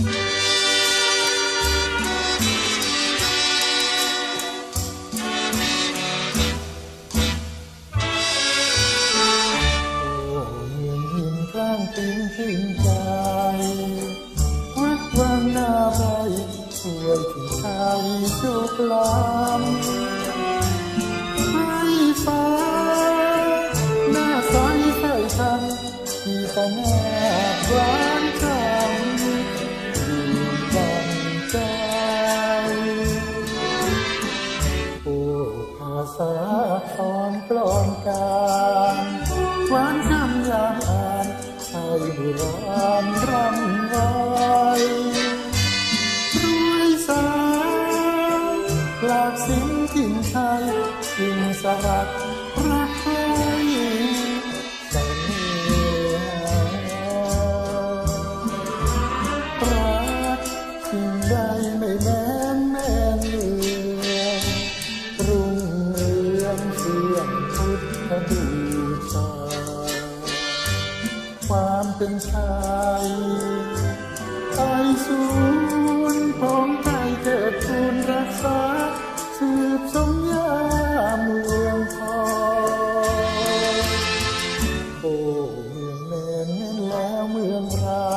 โอ้เมืองหินกลางใจวัดวังนาไรช่วยถึงชายจุกลำให้ฟ้าหน้าใสใสทันที่ตะแนบหว ภาษาคอนกลอนการหวานคำยามอ่านไทยโบราณรำไว้รวยสายหลากสิ้นถิ่นไทยกิ่งสลักรักใครเสน่หารักสิ่งใด พุทธบูชาความเป็นชายไทยสูนของไทยเกิดทูลรักษา สืบสมยาเมืองทองโอ้เมืองแม่นแม่นแล้วเมืองเรา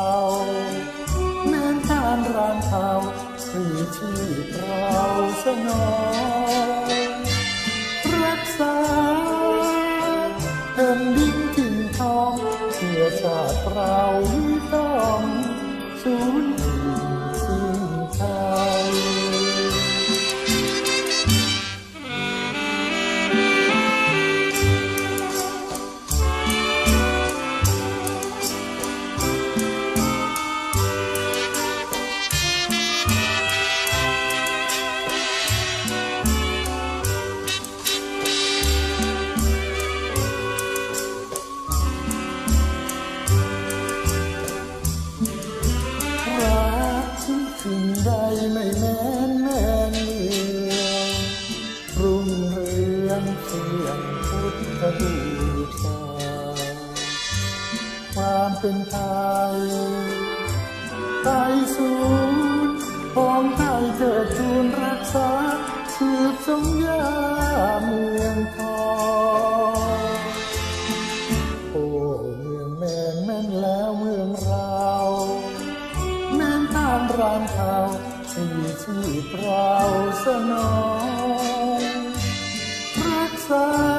แม่นทานรานเทาคือชีพเราสนอง นดินถิ่นทองเพื่อชาติเราต้องสูญ องเสียงพุทธบูชาความเป็นไทยไทยสูนของไทยเกิดทูลรักษาสืบสมยาเมืองทองโอ้เมืองแม่นแม่นแล้วเมืองเราแม่นทานรานเทาที่ชีพเราสนอง รักษา